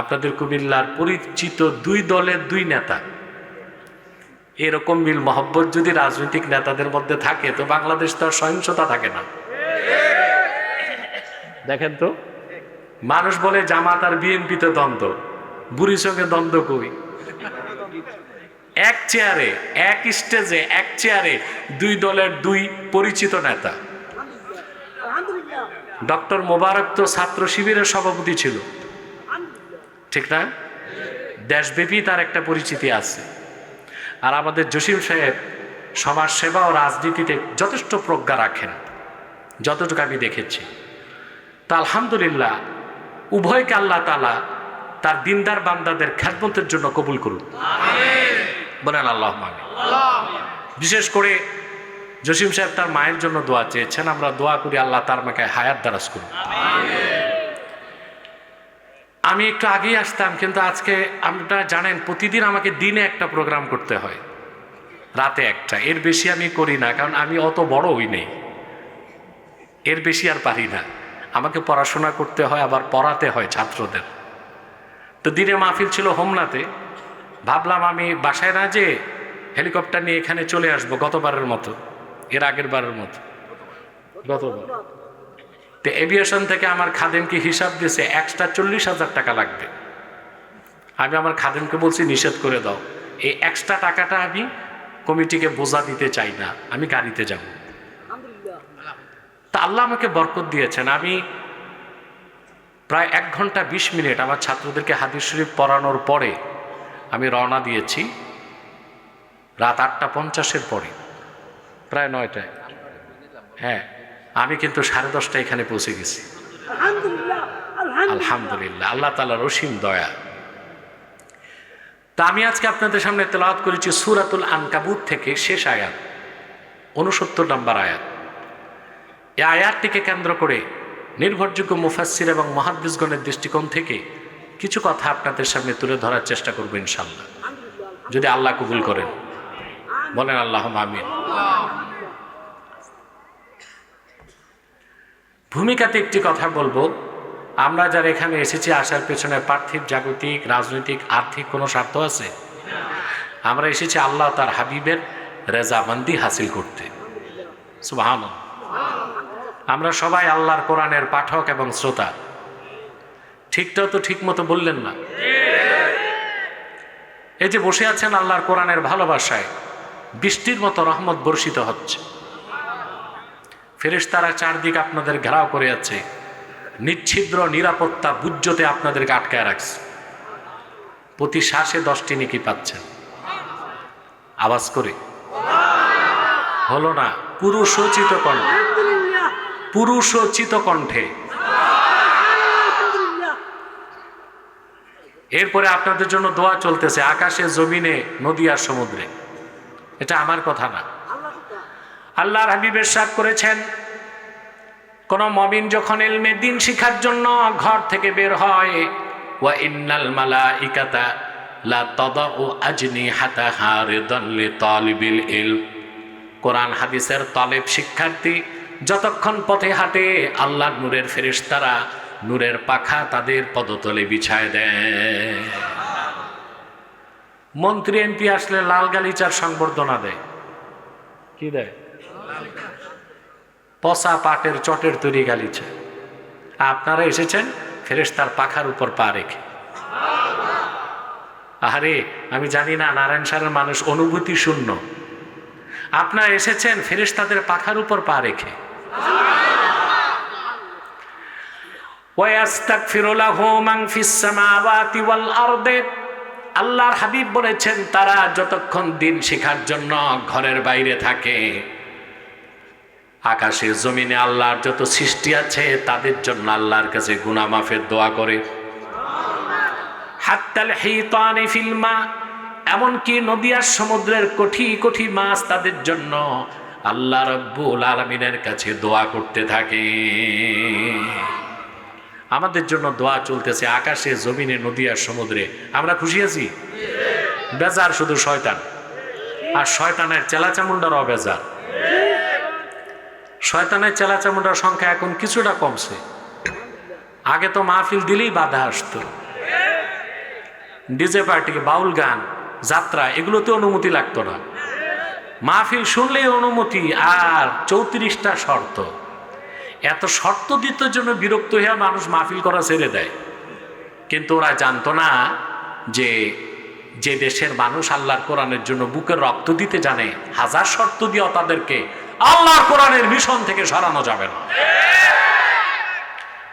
আপনাদের কুমিল্লার পরিচিত দুই দলের দুই নেতা। এরকম মিল মহব্বত যদি রাজনৈতিক নেতাদের মধ্যে থাকে, তো বাংলাদেশ তো আর সহিংসতা থাকে না। দেখেন তো, মানুষ বলে জামাত আর বিএনপিতে দ্বন্দ্ব। বুড়ির সঙ্গে দ্বন্দ্ব কই? এক চেয়ারে, এক স্টেজে, এক চেয়ারে দুই দলের দুই পরিচিত নেতা। ডক্টর মোবারক তো ছাত্র শিবিরের সভাপতি ছিল। ঠিক না? দেশব্যাপী তার একটা পরিচিতি আছে। আর আমাদের জসিম সাহেব সমাজ সেবা ও রাজনীতিতে যথেষ্ট প্রজ্ঞা রাখেন। যতটুকু আমি দেখেছি। তা আলহামদুলিল্লাহ উভয়কে আল্লাহ তালা তার দিনদার বান্দাদের খ্যাতমতের জন্য কবুল করুন। বলেন আল্লাহ বিশেষ করে জসিম সাহেব তার মায়ের জন্য দোয়া চেয়েছেন। আমরা দোয়া করি আল্লাহ তার মাকে হায়াত দারাজ করুন। আমি একটু আগেই আসতাম, কিন্তু আজকে আপনারা জানেন, প্রতিদিন আমাকে দিনে একটা প্রোগ্রাম করতে হয়। রাতে একটা। এর বেশি আমি করি না, কারণ আমি অত বড় হই নেই। এর বেশি আর পারি না। আমাকে পড়াশোনা করতে হয়, আবার পড়াতে হয় ছাত্রদের। তো দিনে মাহফিল ছিল হোমনাতে। ভাবলাম আমি বাসায় না যে হেলিকপ্টার নিয়ে এখানে চলে আসব, গতবারের মতো। এর আগের বারের মতো। গতবার। তো এভিয়েশন থেকে আমার খাদেমকে হিসাব দিয়েছে এক্সট্রা চল্লিশ হাজার টাকা লাগবে। আমি আমার খাদেমকে বলছি, নিষেধ করে দাও। এই এক্সট্রা টাকাটা আমি কমিটিকে বোঝা দিতে চাই না। আমি গাড়িতে যাব। তা আল্লাহ আমাকে বরকত দিয়েছেন। আমি প্রায় এক ঘণ্টা বিশ মিনিট আমার ছাত্রদেরকে হাদিস শরীফ পড়ানোর পরে আমি রওনা দিয়েছি। রাত আটটা পঞ্চাশের পরে। প্রায় নয়টায়। হ্যাঁ। আমি কিন্তু সাড়ে দশটা এখানে পৌঁছে গেছি। আলহামদুলিল্লাহ আল্লাহ তালার অসীম দয়া। তা আমি আজকে আপনাদের সামনে তেলাওয়াত করেছি সুরাতুল আনকাবুত থেকে শেষ আয়াত উনসত্তর নম্বর আয়াত। এই আয়াতটিকে কেন্দ্র করে নির্ভরযোগ্য মুফাসির এবং মহাদ্দিসগণের দৃষ্টিকোণ থেকে কিছু কথা আপনাদের সামনে তুলে ধরার চেষ্টা করব ইনশাল্লাহ যদি আল্লাহ কবুল করেন। বলেন আল্লাহ আমিন। ভূমিকাতে একটি কথা বলব। আমরা যারা এখানে এসেছি, আসার পেছনে পার্থিব জাগতিক, রাজনৈতিক, আর্থিক কোনো স্বার্থ আছে? আমরা এসেছি আল্লাহ তার হাবিবের রেজাবান্দি হাসিল করতে। সুবাহান আমরা সবাই আল্লাহর কোরআনের পাঠক এবং শ্রোতা। ঠিকটাও তো ঠিক মতো বললেন না। এই যে বসে আছেন আল্লাহর কোরআনের ভালোবাসায়, বৃষ্টির মতো রহমত বর্ষিত হচ্ছে। ফেরেশতারা চারদিক আপনাদের ঘেরাও করে যাচ্ছে। নিচ্ছিদ্র, নিরাপত্তা বুজ্জতে আপনাদেরকে আটকায় রাখছে। প্রতি শ্বাসে দশটি নেকি পাচ্ছেন আওয়াজ করে, হলো না, পুরুষোচিত কণ্ঠে। পুরুষোচিত কণ্ঠে। এরপরে আপনাদের জন্য দোয়া চলতেছে, আকাশে, জমিনে, নদী আর সমুদ্রে। এটা আমার কথা না। আল্লাহর হাবিবের সাথ করেছেন, কোন মবিন যখন এলমে দিন শিখার জন্য ঘর থেকে বের হয় ইন্নাল মালাইকাতা লা রিদান লিতালিবিল ইলম। কোরআন হাদিসের তলেব শিক্ষার্থী যতক্ষণ পথে হাঁটে আল্লাহ নূরের ফেরেশতারা নূরের পাখা তাদের পদতলে বিছায় দেয়। মন্ত্রী এমপি আসলে লাল গালিচার সংবর্ধনা দেয়। কি দেয়? পচা পাটের চটের তৈরি গালিচা। আপনারা এসেছেন ফেরেশতার পাখার উপর পা রেখে। আরে আমি জানি না, নারায়ণ সারের মানুষ অনুভূতি শূন্য। আপনারা এসেছেন ফেরেশতাদের পাখার উপর পা রেখে। আল্লাহর হাবিব বলেছেন, তারা যতক্ষণ দিন শেখার জন্য ঘরের বাইরে থাকে। আকাশের জমিনে আল্লাহর যত সৃষ্টি আছে, তাদের জন্য আল্লাহর কাছে গুনাহ মাফের দোয়া করে। এমনকি নদী আর সমুদ্রের কোঠি কোঠি মাছ তাদের জন্য আল্লাহ রব্বুল আলমিনের কাছে দোয়া করতে থাকে। আমাদের জন্য দোয়া চলতেছে আকাশে, জমিনে, নদী আর সমুদ্রে। আমরা খুশি আছি? বেজার শুধু শয়তান। আর শয়তানের চেলাচামুন্ডারও বেজার। শয়তানের চেলাচামুন্ডার সংখ্যা এখন কিছুটা কমছে। আগে তো মাহফিল দিলেই বাধা আসতো। ডিজে পার্টি, বাউল গান, যাত্রা, এগুলোতে অনুমতি লাগতো না। মাহফিল শুনলেই অনুমতি আর চৌত্রিশটা শর্ত। এত শর্ত দিতে জন্য বিরক্ত হয়ে মানুষ মাহফিল করা ছেড়ে দেয়। কিন্তু ওরা জানতো না যে যে দেশের মানুষ আল্লাহর কোরআনের জন্য বুকের রক্ত দিতে জানে, হাজার শর্ত দিয়েও তাদেরকে আল্লাহর কোরআনের মিশন থেকে সরানো যাবে না।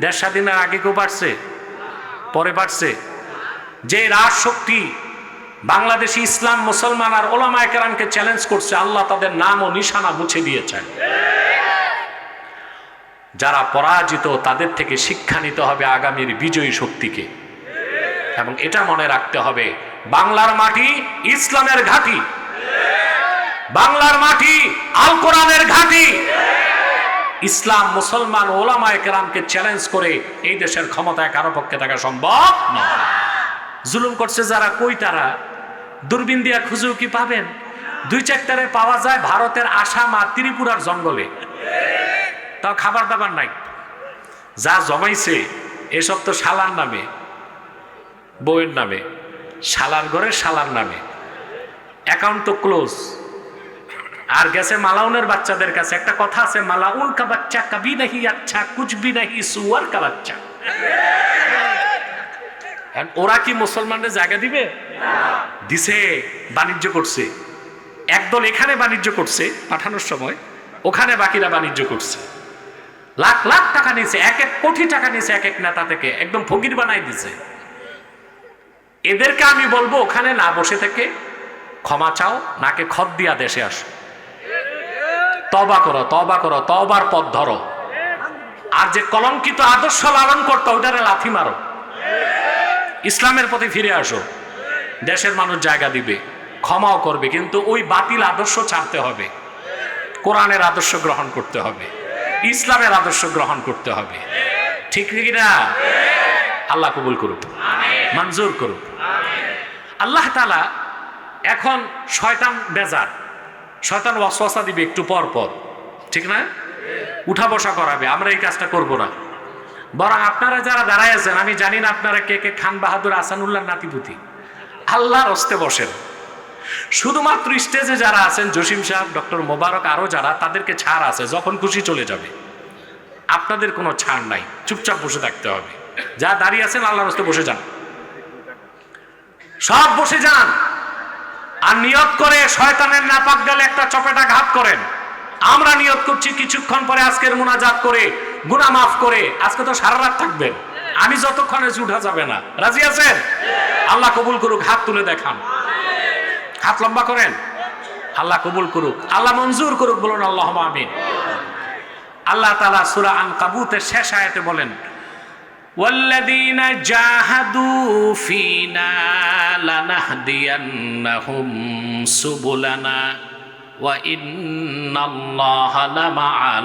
দেশ স্বাধীনের আগে কেউ পারছে পরে পারছে যে রাজশক্তি বাংলাদেশি ইসলাম, মুসলমান আর ওলামায় কেরামকে চ্যালেঞ্জ করছে, আল্লাহ তাদের নাম ও নিশানা মুছে দিয়েছেন। যারা পরাজিত, তাদের থেকে শিক্ষা নিতে হবে আগামীর বিজয়ী শক্তিকে। এবং এটা মনে রাখতে হবে, বাংলার মাটি ইসলামের ঘাঁটি। বাংলার মাটি আল কোরআনের ঘাঁটি। ইসলাম মুসলমান ওলামায় কেরামকে চ্যালেঞ্জ করে এই দেশের ক্ষমতায় কারও পক্ষে থাকা সম্ভব নয়। জুলুম করছে যারা, কই তারা? দূরবীন দিয়া খুঁজেও কি পাবেন? দুই চারটারে পাওয়া যায় ভারতের আসাম আর ত্রিপুরার জঙ্গলে। তাও খাবার দাবার নাই। যা জমাইছে, এসব তো শালার নামে, বউয়ের নামে, শালার ঘরে শালার নামে। অ্যাকাউন্ট তো ক্লোজ আর গেছে মালাউনের বাচ্চাদের কাছে। একটা কথা আছে, মালাউন কা বাচ্চা কবি নাহি আচ্ছা কুছ ভি নাহি, সুয়ার কা বাচ্চা। ওরা কি মুসলমানদের জায়গা দিবে? দিছে, বাণিজ্য করছে। একদল এখানে বাণিজ্য করছে পাঠানোর সময়, ওখানে বাকিরা বাণিজ্য করছে। লাখ লাখ টাকা নিয়েছে এক এক কোটি টাকা নিয়েছে এক এক নেতা থেকে, একদম ফকির বানাই দিছে। এদেরকে আমি বলব, ওখানে না বসে থেকে ক্ষমা চাও, নাকে খত দিয়া দেশে আসো। তবা করো তবা করো তবার পথ ধরো। আর যে কলঙ্কিত আদর্শ লালন করতো, ওটারে লাথি মারো। ইসলামের প্রতি ফিরে আসো। দেশের মানুষ জায়গা দিবে, ক্ষমাও করবে, কিন্তু ওই বাতিল আদর্শ ছাড়তে হবে। কোরআনের আদর্শ গ্রহণ করতে হবে। ইসলামের আদর্শ গ্রহণ করতে হবে। ঠিক নাকি না? আল্লাহ কবুল করুক। মঞ্জুর করুক। আল্লাহ তালা এখন শয়তান বেজার। শয়তান ওয়াসওয়াসা দিবে একটু পর পর। ঠিক না? উঠা বসা করাবে, আমরা এই কাজটা করব না। বরং আপনারা যারা দাঁড়ায় আছেন, আমি জানি না আপনারা কে কে খান বাহাদুর আসানুল্লাহ নাতিপুতি। আল্লাহর হস্তে বসেন। শুধুমাত্র স্টেজে যারা আছেন, জসিম সাহেব, ডক্টর মোবারক আরও যারা, তাদেরকে ছাড় আছে, যখন খুশি চলে যাবে। আপনাদের কোনো ছাড় নাই, চুপচাপ বসে থাকতে হবে। যা দাঁড়িয়ে আছেন, আল্লাহর হস্তে বসে যান। সব বসে যান। আর নিয়ত করে শয়তানের নাপাক গেলে একটা চপেটা ঘাত করেন। আমরা নিয়ত করছি কিছুক্ষণ পরে আজকের মুনাজাত করে, গুনাহ মাফ করে, আজকে তো সারা রাত থাকবেন। আমি যতক্ষণ এসে উঠা যাবে না। রাজি আছেন? আল্লাহ কবুল করুক, হাত তুলে দেখান। হাত লম্বা করেন। আল্লাহ কবুল করুক। আল্লাহ মঞ্জুর করুক, বলুন আল্লাহ আমিন। আল্লাহ তালা সুরা আন কাবুতের শেষ আয়াতে বলেন والذين جاهدوا فينا لنهدينهم سبلنا وإن الله لمع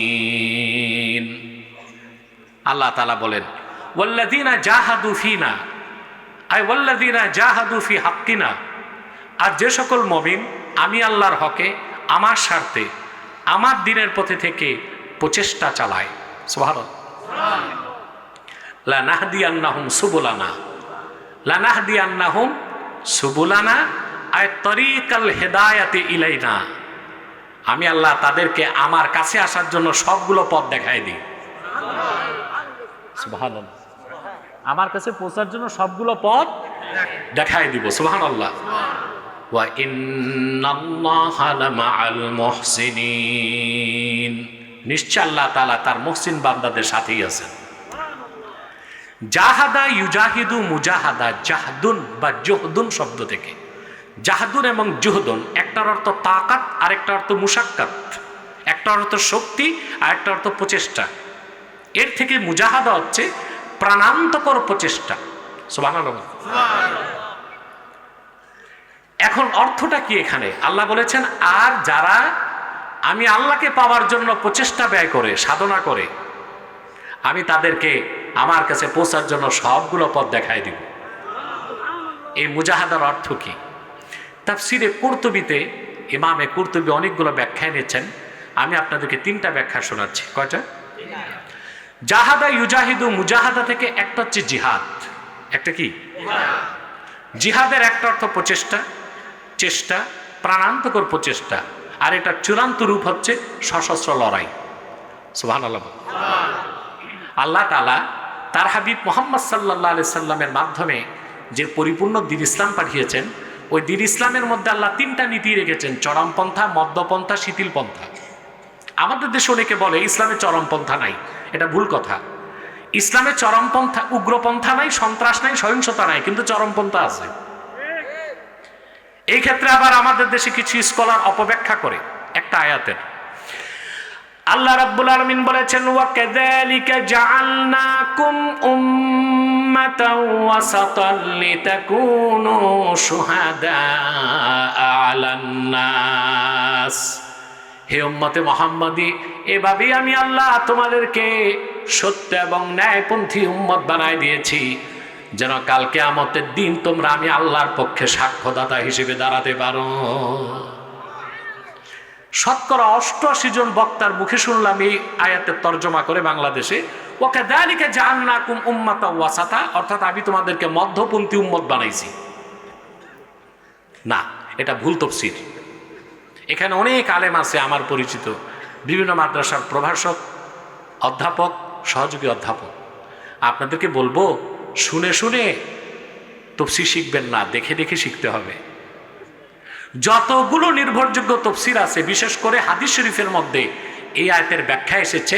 المحسنين আল্লাহ তালা বলেন ওয়াল্লাদিনা জাহাদু ফিনা আই ওয়াল্লাদিনা জাহাদু ফি হাক্কিনা আর যে সকল মমিন আমি আল্লাহর হকে আমার স্বার্থে আমার দিনের পথে থেকে প্রচেষ্টা চালায় সোহার লানাহদি আন্নাহুম সুবুলানা। লানাহদি আন্নাহুম সুবুলানা আয় তরিকাল হেদায়াতে ইলাইনা। আমি আল্লাহ তাদেরকে আমার কাছে আসার জন্য সবগুলো পথ দেখাই দিই। আমার কাছে পৌঁছার জন্য সবগুলো পথ দেখাই দিব সুহান আল্লাহ নিশ্চয় আল্লাহ তালা তার মহসিন বান্দাদের সাথেই আছেন। জাহাদা ইউজাহিদু মুজাহাদা, জাহদুন বা জহদুন শব্দ থেকে। জাহাদুন এবং জুহদুন, একটার অর্থ তাকাত, আরেকটা অর্থ মুসাক্কাত একটা অর্থ শক্তি আর একটা অর্থ প্রচেষ্টা। এর থেকে মুজাহাদা হচ্ছে প্রাণান্তকর প্রচেষ্টা। এখন অর্থটা কি এখানে? আল্লাহ বলেছেন, আর যারা আমি আল্লাহকে পাওয়ার জন্য প্রচেষ্টা ব্যয় করে, সাধনা করে, আমি তাদেরকে আমার কাছে পৌঁছার জন্য সবগুলো পথ দেখাই দিব। এই মুজাহাদার অর্থ কি? তাফসিরে কুর্তুবিতে, ইমামে কুর্তুবি অনেকগুলো ব্যাখ্যায় নিয়েছেন আমি আপনাদেরকে তিনটা ব্যাখ্যা শোনাচ্ছি। কয়টা? জাহাদা ইউজাহিদু মুজাহাদা থেকে একটা হচ্ছে জিহাদ। একটা কি? জিহাদের একটা অর্থ প্রচেষ্টা, চেষ্টা, প্রাণান্তকর প্রচেষ্টা। আর এটা চূড়ান্ত রূপ হচ্ছে সশস্ত্র লড়াই। সুহান আল্লাহ তালা তার হাবিব মোহাম্মদ সাল্লাহ আলি সাল্লামের মাধ্যমে যে পরিপূর্ণ দিন ইসলাম পাঠিয়েছেন, ওই দিন ইসলামের মধ্যে আল্লাহ তিনটা নীতি রেখেছেন, চরমপন্থা মদ্যপন্থা শিথিলপন্থা। আমাদের দেশে অনেকে বলে, ইসলামে চরমপন্থা নাই। এটা ভুল কথা। ইসলামে চরমপন্থা, উগ্রপন্থা নাই, সন্ত্রাস নাই, সহিংসতা নাই, কিন্তু চরমপন্থা আছে। এই ক্ষেত্রে আবার আমাদের দেশে কিছু স্কলার অপব্যাখ্যা করে একটা আয়াতের। আল্লাহ রাব্বুল আলামিন বলেছেন ওয়া কাযালিকা জাআলনাকুম উম্মাতাও ওয়াসাতান লিতাকুনু শুহাদা আলান নাস হে উম্মতে মোহাম্মদী, এভাবেই আমি আল্লাহ তোমাদেরকে সত্য এবং ন্যায়পন্থী উম্মত বানায় দিয়েছি। যেন কালকে আমতের দিন তোমরা আমি আল্লাহর পক্ষে সাক্ষ্যদাতা হিসেবে দাঁড়াতে পারো। শতকরা অষ্টআশি জন বক্তার মুখে শুনলাম এই আয়াতের তর্জমা করে বাংলাদেশে। ওকে দালিকে জাহান্নাকুম উম্মাতা ওয়াসাতা, অর্থাৎ আমি তোমাদেরকে মধ্যপন্থী উম্মত বানাইছি। না, এটা ভুল তফসির। এখানে অনেক আলেম আছে আমার পরিচিত, বিভিন্ন মাদ্রাসার প্রভাষক, অধ্যাপক, সহযোগী অধ্যাপক। আপনাদেরকে বলব শুনে শুনে তফসির শিখবেন না, দেখে দেখে শিখতে হবে। যতগুলো নির্ভরযোগ্য তফসির আছে, বিশেষ করে হাদিস শরীফের মধ্যে এই আয়তের ব্যাখ্যা এসেছে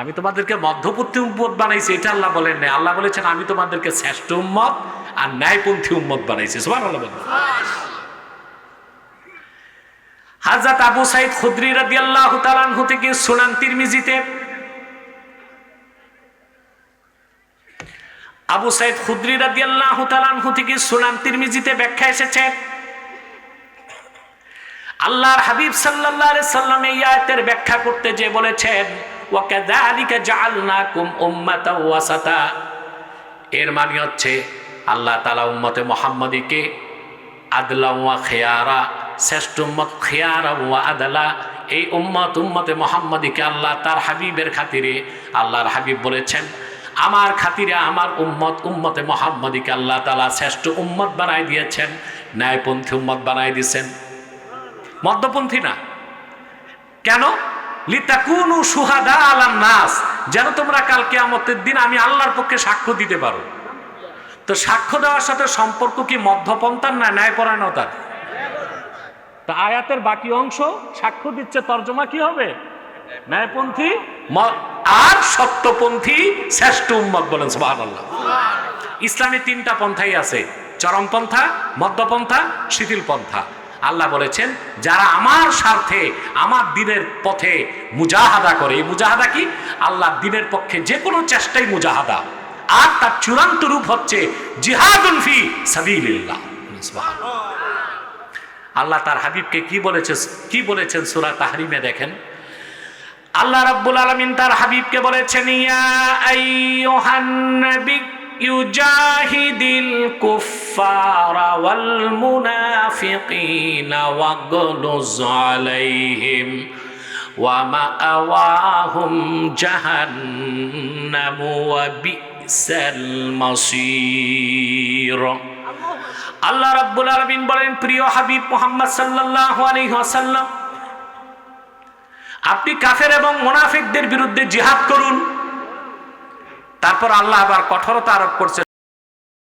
আমি তোমাদেরকে মধ্যবর্তী উম্মত বানাইছি, এটা আল্লাহ বলেন নাই। আল্লাহ বলেছেন, আমি তোমাদেরকে শ্রেষ্ঠ উম্মত আর ন্যায়পন্থী উম্মত বানাইছি। সুবহানাল্লাহ বলেন। হাজরত আবু সাইদ খুদরি রাদিয়াল্লাহু তাআলা আনহু থেকে সুনান তিরমিজিতে আবু সাইদ খুদরি রাদিয়াল্লাহু তাআলা আনহু থেকে সুনান তিরমিজিতে ব্যাখ্যা এসেছে। আল্লাহর হাবিব সাল্লাল্লাহু আলাইহি সাল্লাম এই আয়াতের ব্যাখ্যা করতে যে বলেছেন ওয়া কাযালিকা জাআলনাকুম উম্মাতাও ওয়াসাতা। এর মানে হচ্ছে, আল্লাহ তাআলা উম্মতে মুহাম্মাদীকে আদলা ওয়া খিয়ারা শ্রেষ্ঠ খিয়ারা ওয়া আদলা। এই উম্মত, উম্মতে মোহাম্মদীকে আল্লাহ তার হাবিবের খাতিরে আল্লাহর হাবিব বলেছেন, আমার খাতিরে আমার উম্মত, উম্মতে মোহাম্মদীকে আল্লাহ তালা শ্রেষ্ঠ উম্মত বানাই দিয়েছেন, ন্যায়পন্থী উম্মত বানাই দিয়েছেন। মদ্যপন্থী না। কেন? লিতা লিতাকুনু সুহাদা আলান নাস। যেন তোমরা কালকে আমতের দিন আমি আল্লাহর পক্ষে সাক্ষ্য দিতে পারো। তো সাক্ষ্য দেওয়ার সাথে সম্পর্ক কি মধ্যপন্থার না ন্যায়পরায়ণতার? তা আয়াতের বাকি অংশ সাক্ষ্য দিচ্ছে তর্জমা কি হবে? ন্যায়পন্থী? আর সত্যপন্থী শ্রেষ্ঠ উম্মত বলেন, সুবহানাল্লাহ। ইসলামে তিনটা পন্থাই আছে চরমপন্থা মধ্যপন্থা শিথিল পন্থা। আল্লাহ বলেছেন, যারা আমার স্বার্থে, আমার দিনের পথে মুজাহাদা করে, এই মুজাহাদা কি? আল্লাহ দিনের পক্ষে যে কোনো চেষ্টাই মুজাহাদা। আর তার চূড়ান্ত রূপ হচ্ছে জিহাদুন ফি সাবিলিল্লাহ। সুবহানাল্লাহ। আল্লাহ তার হাবিবকে কি বলেছে, কি বলেছেন সূরা তাহরিমে দেখেন? আল্লাহ রাব্বুল আলামিন তার হাবিবকে বলেছেন, ইয়া আইয়ুহান নবী ইউজাহিদিল কুফারা ওয়াল মুনাফিকিনা ওয়াগলুজ আলাইহিম ওয়া মাআওয়াহুম জাহান্নাম ওয়া বিসাল মাসীর। আল্লাহ রাব্বুল আলামিন বলেন, প্রিয় হাবিব মুহাম্মদ সাল্লাল্লাহু আলাইহি ওয়াসাল্লাম, আপনি কাফের এবং মোনাফিকদের বিরুদ্ধে জিহাদ করুন। তারপর আল্লাহ আবার কঠোরতা আরোপ করছে